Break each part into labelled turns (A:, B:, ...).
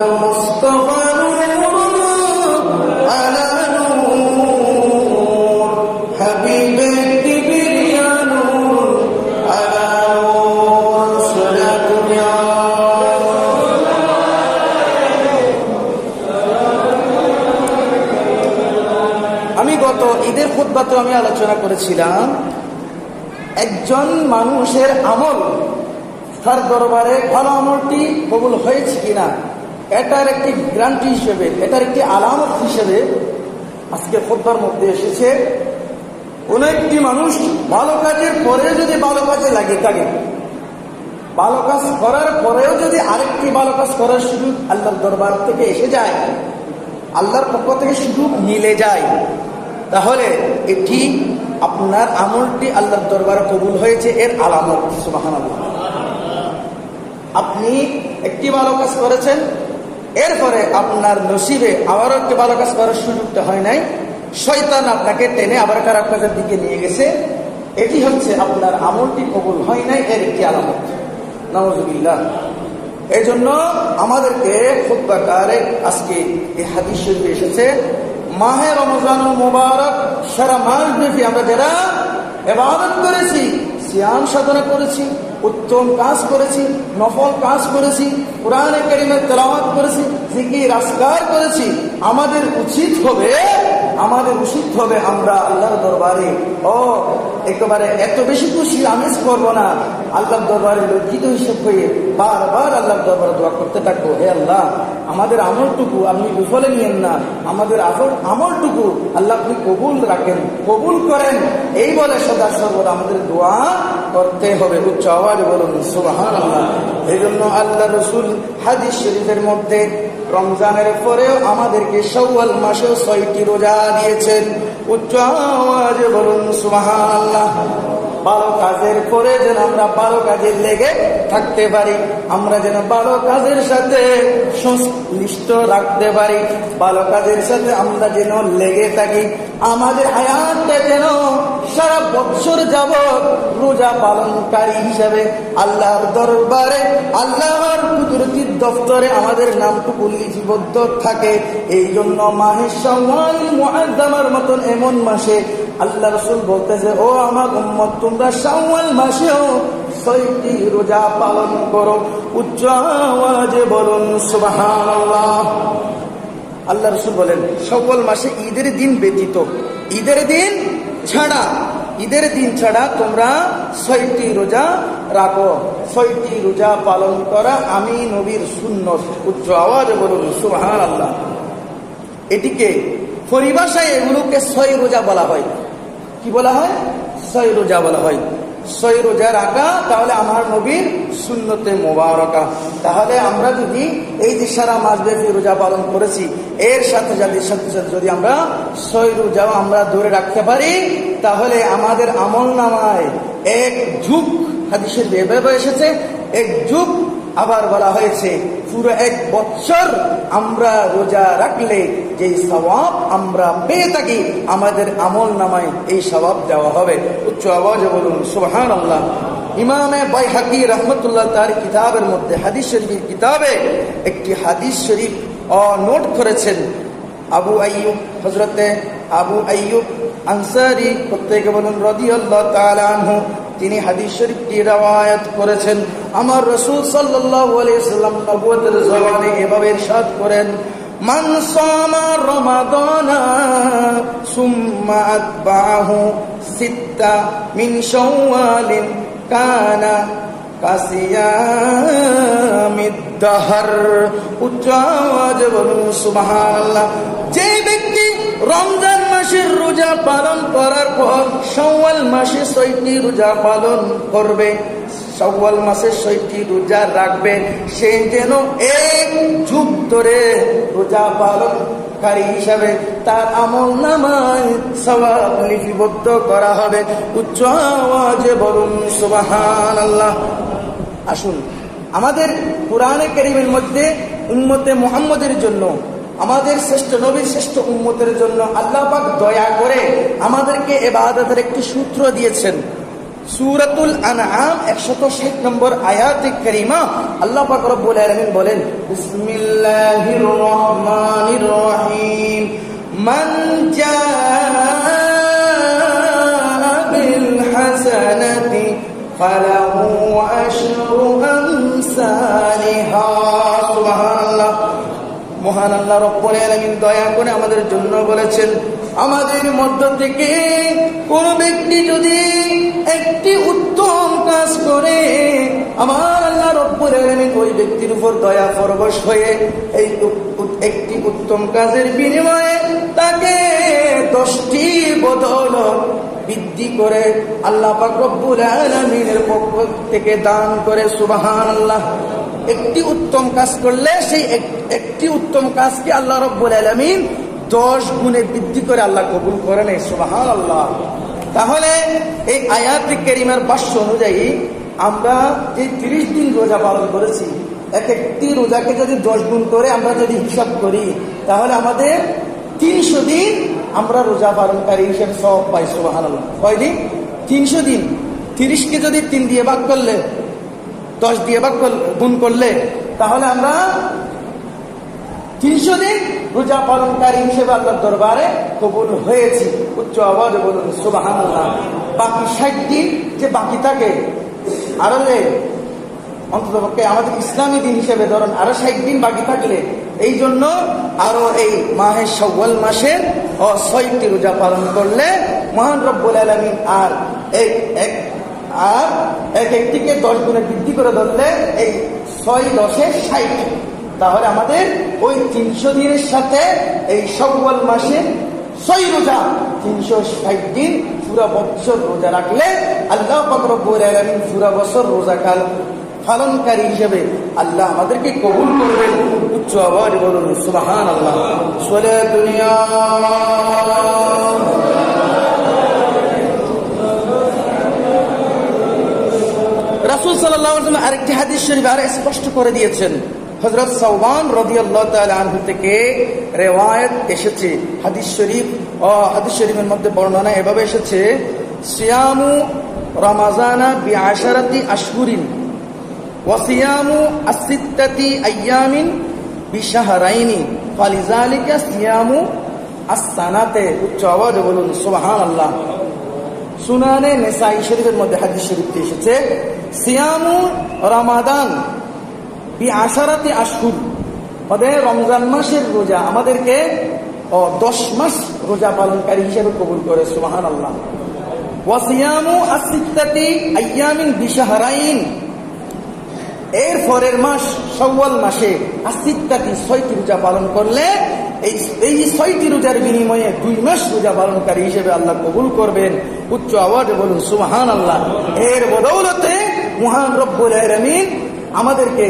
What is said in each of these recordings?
A: المصطفى نور على نور حبيبك يا نور على نور صلاة يا আমি গত ঈদের খুদ্বাতে আমি আলোচনা করেছিলাম একজন মানুষের আমল তার দরবারে ভালো আমলটি কবুল হয়েছে কিনা এটার একটি গ্রান্টি হিসেবে, এটার একটি আলামত হিসেবে আজকে খোদ্বার মধ্যে এসেছে। কোন একটি মানুষ ভালো কাজের পরে যদি ভালো কাজে লাগে থাকে, ভালো কাজ করার পরেও যদি আরেকটি ভালো কাজ করার সুযোগ আল্লাহর দরবার থেকে এসে যায়, আল্লাহর পক্ষ থেকে সুযোগ মিলে যায়, তাহলে এটি আপনার আমলটি আল্লাহর দরবারে কবুল হয়েছে, এর আলামত সুবাহান আপনি একটি ভালো কাজ করেছেন এরপরে আপনার নসিবে আবারও একটি ভালো কাজ করার সুযোগটা হয় নাই। শয়তান আপনাকে টেনে আবার খারাপ কাজের দিকে নিয়ে গেছে। এটি হচ্ছে আপনার আমলটি কবুল হয় নাই, এর একটি আলামত। নওয়াজুবিল্লাহ এই জন্য আমাদেরকে খুদ্াকারে আজকে এই হাদিস শরীফে এসেছে, মাহে রমজান মোবারক, সারা মাস ব্যাপী আমরা যারা এবাদত করেছি সিয়াম সাধনা করেছি, উত্তম কাজ করেছি, নফল কাজ করেছি, কোরআনে একাডেমির তেলাওয়াত করেছি, জিকির আসকার করেছি। আমাদের উচিত হবে, আমাদের উচিত হবে আমরা আল্লাহর দরবারে, ও একেবারে এত বেশি খুশি আমেজ করব না। আল্লাহ দরবারে লজ্জিত হিসেব হয়ে বারবার আল্লাহ দরবারে দোয়া করতে থাকব। হে আল্লাহ, আমাদের আমলটুকু আপনি বিফলে নিয়েন না। আমাদের আমল, আমলটুকু আল্লাহ আপনি কবুল রাখেন, কবুল করেন। এই বলে সদা সর্বদা আমাদের দোয়া করতে হবে। উচ্চ আওয়াজ বলুন সুবাহান আল্লাহ এই জন্য আল্লাহ রসুল হাদিস শরীফের মধ্যে রমজানের পরেও আমাদেরকে সৌয়াল মাসেও ছয়টি রোজা দিয়েছেন। উচ্চ আওয়াজে বলুন সুবাহান আল্লাহ ভালো কাজের পরে যেন আমরা ভালো কাজে লেগে থাকতে পারি। আমরা যেন ভালো কাজের সাথে সংশ্লিষ্ট রাখতে পারি। ভালো কাজের সাথে আমরা যেন লেগে থাকি। আমাদের হায়াতটা যেন সারা বছর যাব রোজা পালনকারী হিসাবে আল্লাহর দরবারে, আল্লাহর কুদরতির দপ্তরে আমাদের নামটুকু লিপিবদ্ধ থাকে। এই জন্য মহাদামার মতন এমন মাসে আল্লাহ রসুল বলতেছে, ও আমার উম্মত, তোমরা শাওয়াল মাসেও ছয়টি রোজা পালন করো। উচ্চ আওয়াজে বলুন, সুবহানাল্লাহ। আল্লাহ রসুল বলেন সকল মাসে ঈদের দিন ব্যতীত, ঈদের দিন ছাড়া, ঈদের দিন ছাড়া তোমরা ছয়টি রোজা রাখো। ছয়টি রোজা পালন করা আমি নবীর শূন্য উচ্চ আওয়াজে বলুন সুবহান আল্লাহ এটিকে পরিভাষায় এগুলোকে ছয় রোজা বলা হয়। কি বলা হয়? ছয় রোজা বলা হয়। ছয় রোজা রাখা তাহলে আমার নবীর শূন্যতে মোবারকা। তাহলে আমরা যদি এই যে সারা মাসব্যাপী রোজা পালন করেছি, এর সাথে যাদের সাথে সাথে যদি আমরা ছয় রোজাও আমরা ধরে রাখতে পারি, তাহলে আমাদের আমল নামায় এক যুগ হাদিসের বেবে এসেছে, এক যুগ আবার বলা হয়েছে পুরো এক বছর আমরা রোজা রাখলে যে স্বভাব আমরা পেয়ে থাকি, আমাদের আমল নামায় এই স্বভাব দেওয়া হবে। উচ্চ আওয়াজে বলুন সুবহান আল্লাহ ইমামে বাই হাকি রহমতুল্লাহ তার কিতাবের মধ্যে, হাদিস শরীফের কিতাবে একটি হাদিস শরীফ অ নোট করেছেন আবু আইয়ুব হজরতে আবু আইয়ুব আনসারি প্রত্যেকে বলুন রদি আল্লাহ তালানহু তিনি হাদিস শরীফটি রাওয়ায়াত করেছেন। আমার রসুল নবুয়তের জবানে এভাবে ইরশাদ করেন, মান সামা রমাদানা সুম্মা আতবাহু সিত্তা মিন শাওয়ালিন কানা উচ্চ আওয়াজ বলুন, সুবহানাল্লাহ। যে ব্যক্তি রমজান মাসের রোজা পালন করার পর সওয়াল মাসে ছয়টি রোজা পালন করবে। সওয়াল মাসে ছয়টি রোজা রাখবে। সে যেন এক যুগ ধরে রোজা পালনকারী হিসাবে তার আমল নামায় সবাব লিপিবদ্ধ করা হবে। উচ্চ আওয়াজে বলুন সুবাহান আল্লাহ আসুন, আমাদের পুরাণে করিমের মধ্যে উন্মতে মোহাম্মদের জন্য আমাদের শ্রেষ্ঠ নবীর শ্রেষ্ঠ উন্মতের জন্য আল্লাহ পাক দয়া করে আমাদেরকে এবাদতের একটি সূত্র দিয়েছেন। সুরাতুল আনআম 160 নম্বর আয়াতে কারিমা আল্লাহ পাক রব্বুল আলামিন বলেন, বিসমিল্লাহির রহমানির রহিম। মান জাআ বিল হাসানাতি ফালাহু মহান আল্লাহ রব্বুল আলামিন দয়া করে আমাদের জন্য বলেছেন, আমাদের মধ্য থেকে কোন ব্যক্তি যদি একটি উত্তম কাজ করে, আমার আল্লাহ রব্বুল আলামিন ওই ব্যক্তির উপর দয়া পরবশ হয়ে এই একটি উত্তম কাজের বিনিময়ে তাকে দশটি বদৌলত বৃদ্ধি করে আল্লাহ পাক রব্বুল আলামিনের পক্ষ থেকে দান করে সুবহানাল্লাহ। একটি উত্তম কাজ করলে সেই একটি উত্তম কাজকে আল্লাহ রব্বুল আলমিন দশ গুণে বৃদ্ধি করে আল্লাহ কবুল করেন, এই সুবাহান আল্লাহ তাহলে এই আয়াত কেরিমার বাস্য অনুযায়ী আমরা যে তিরিশ দিন রোজা পালন করেছি, এক একটি রোজাকে যদি দশ গুণ করে আমরা যদি হিসাব করি, তাহলে আমাদের তিনশো দিন আমরা রোজা পালনকারী হিসেবে সব পাই সুবাহান আল্লাহ কয়দিন? তিনশো দিন। তিরিশকে যদি তিন দিয়ে ভাগ করলে দশ দিয়ে করলে- গুণ করলে, তাহলে আমরা তিনশো দিন রোজা পালনকারী হিসেবে আল্লাহর দরবারে কবুল হয়েছি। উচ্চ আওয়াজে বলুন সুবাহান বাকি ষাট দিন যে বাকি থাকে আরও যে অন্ততপক্ষে আমাদের ইসলামী দিন হিসেবে ধরুন, আরও ষাট দিন বাকি থাকলে, এই জন্য আরও এই মাহের সওয়াল মাসের ছয়টি রোজা পালন করলে মহান রব্বুল আলমিন আর এক আর এক একটিকে দশ গুণে বৃদ্ধি করে ধরলে এই ছয় দশে ষাট। তাহলে আমাদের ওই তিনশো দিনের সাথে এই সব্বল মাসে ছয় রোজা, তিনশো ষাট দিন পুরা বছর রোজা রাখলে আল্লাহ পাকরব্বুর আলমিন পুরা বছর রোজা কাল পালনকারী হিসেবে আল্লাহ আমাদেরকে কবুল করবেন। উচ্চ আওয়াজ বলুন সুবাহান আল্লাহ সোলে দুনিয়া। রাসুল সাল্লাহ আরেকটি হাদিস শরীফ আর স্পষ্ট করে দিয়েছেন। হজরত সৌবান রদিয়াল্লাহ আনহু থেকে রেওয়ায়ত এসেছে। হাদিস শরীফ ও হাদিস শরীফের মধ্যে বর্ণনা এভাবে এসেছে, সিয়ামু রমাজানা বি আশারাতি আশহুরিন ওয়াসিয়ামু আসিত্তাতি আইয়ামিন বিশাহরাইনি। ফালিজালিকা সিয়ামু আসানাতে উচ্চ আওয়াজে বলুন সুবহান আল্লাহ সুনানে নেসাই শরীফের মধ্যে হাদিস শরীফটি এসেছে সিয়ামু রমাদান। বি রমজান মাসের রোজা আমাদেরকে দশ মাস রোজা পালনকারী হিসেবে কবুল করে আল্লাহ ওয়াসিয়ামু আইয়ামিন বিশাহরাইন। এর পরের মাস সওয়াল মাসে আসিত্তাতি ছয়টি রোজা পালন করলে, এই এই ছয়টি রোজার বিনিময়ে দুই মাস রোজা পালনকারী হিসেবে আল্লাহ কবুল করবেন। উচ্চ আওয়াজে বলুন সুবহান আল্লাহ এর বদৌলতে মহান রব্বুল আলামিন আমাদেরকে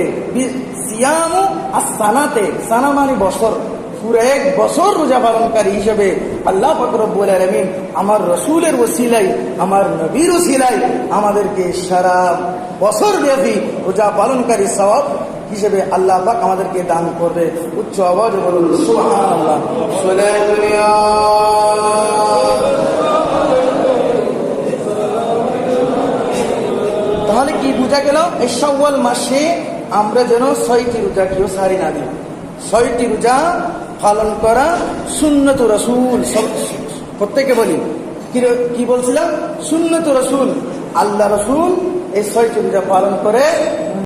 A: সিয়ামু আসানাতে সানা মানে বছর পুরো এক বছর রোজা পালনকারী হিসেবে আল্লাহ ফকরব্বুল আলমিন আমার রসুলের ওসিলাই আমার নবীর ওসিলাই আমাদেরকে সারা বছর ব্যাপী রোজা পালনকারী সওয়াব হিসেবে আল্লাহ পাক আমাদেরকে দান করবে। উচ্চ আওয়াজ বলুন, সুবহানাল্লাহ। তাহলে কি বোঝা গেল? এই সওয়াল মাসে আমরা যেন ছয়টি রোজা কেউ সারি না দিই? ছয়টি রোজা পালন করা সুন্নত রসুল প্রত্যেকে বলি। কি বলছিলাম? সুন্নত রসুল। আল্লাহ রসুল এই ছয়টি রোজা পালন করে